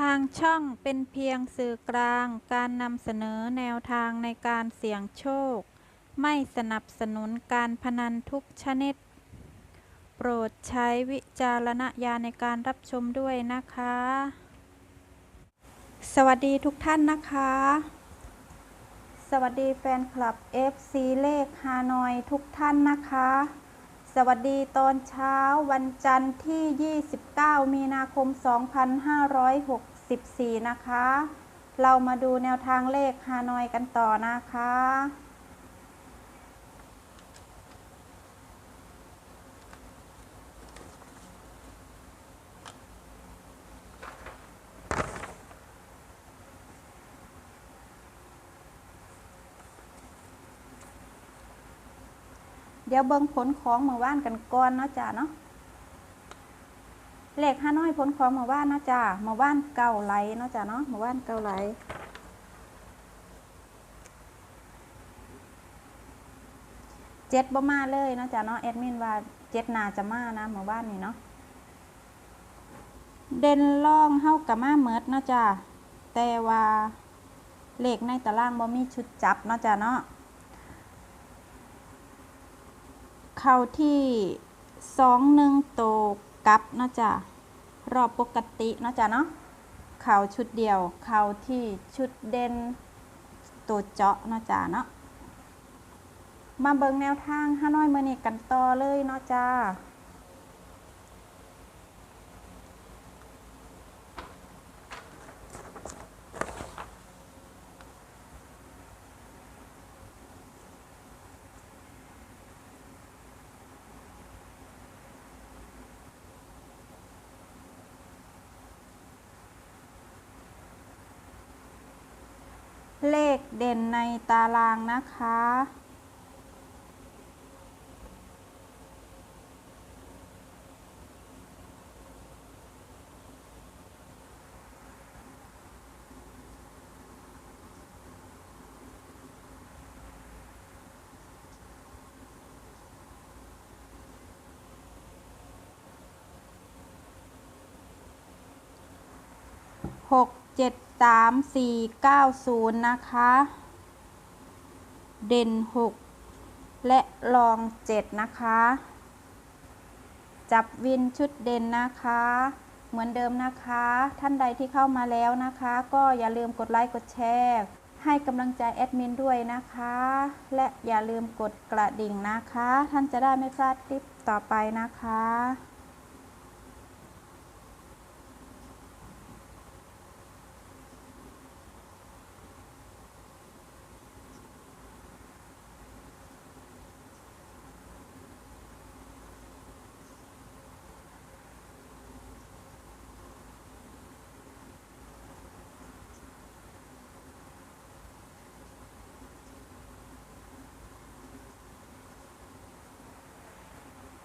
ทางช่องเป็นเพียงสื่อกลางการนำเสนอแนวทางในการเสี่ยงโชค ไม่สนับสนุนการพนันทุกชนิด โปรดใช้วิจารณญาณในการรับชมด้วยนะคะ สวัสดีทุกท่านนะคะ สวัสดีแฟนคลับ FC เลขฮานอยทุกท่านนะคะสวัสดีตอนเช้าวันจันทร์ที่ 29 มีนาคม 2564นะคะ เรามาดูแนวทางเลขฮานอยกันต่อนะคะ เดี๋ยวเบิ่งผลของเมื่อวานกันก่อนเนาะจ้ะเนาะ เลขห้าน้อยผลของเมื่อวานนาะจ้ะเมื่อวานเก่าไหลเนาะจ้ะเนาะเมื่อวานเก่าไหลเจ็ดบ่มาเลยเนาะจ้ะเนาะแอดมินว่าเจ็ดนาจะมานะเมื่อวานนี่เนาะเด่นล่องเฮากับมาเมิดเนาะจ้ะแต่ว่าเลขในตารางบ่มีชุดจับเนาะจ้ะเนาะเข้าที่สองหนึ่งโตกลับเนาะจ้ะ รอบปกติเนาะจ้ะเนาะเข่าชุดเดียว เข่าที่ชุดเด่นตัวเจาะเนาะจ้ะเนาะมาเบิ่งแนวทางห้าน้อยเมือนี้กันต่อเลยเนาะจ้า เลขเด่นในตารางนะคะหกเจ็ด สามสี่เก้าศูนย์นะคะ เด่นหกและรองเจ็ดนะคะ จับวินชุดเด่นนะคะ เหมือนเดิมนะคะ ท่านใดที่เข้ามาแล้วนะคะ ก็อย่าลืมกดไลค์กดแชร์ให้กำลังใจแอดมินด้วยนะคะ และอย่าลืมกดกระดิ่งนะคะ ท่านจะได้ไม่พลาดคลิปต่อไปนะคะ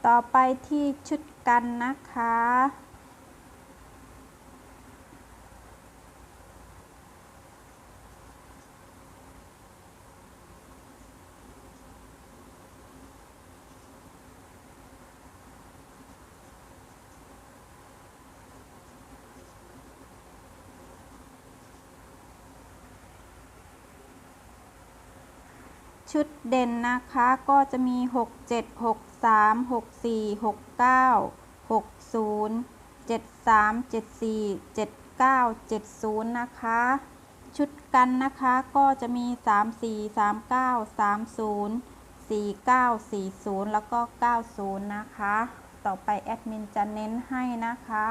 ต่อไปที่ชุดกันนะคะ ชุดเด่นนะคะก็จะมี 6 7 6 3 6 4 6 9 6 0 7 3 7 4 7 9 7 0นะคะ ชุดกันนะคะก็จะมี3 4 3 9 3 0 4 9 4 0แล้วก็90นะคะ ต่อไปแอดมินจะเน้นให้นะคะ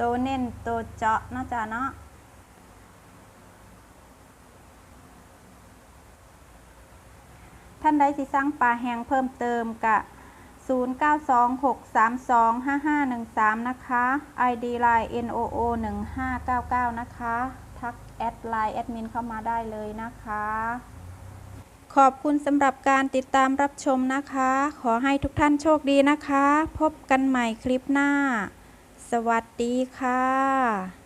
ตัวเน้นตัวเจาะเนาะจ้ะเนาะท่านใดสิสั่งปลาแหงเพิ่มเติมกะ 0926325513 นะคะ ID Line NOO 1599 นะคะ ทักแอดไลน์แอดมินเข้ามาได้เลยนะคะ ขอบคุณสำหรับการติดตามรับชมนะคะ ขอให้ทุกท่านโชคดีนะคะ พบกันใหม่คลิปหน้า สวัสดีค่ะ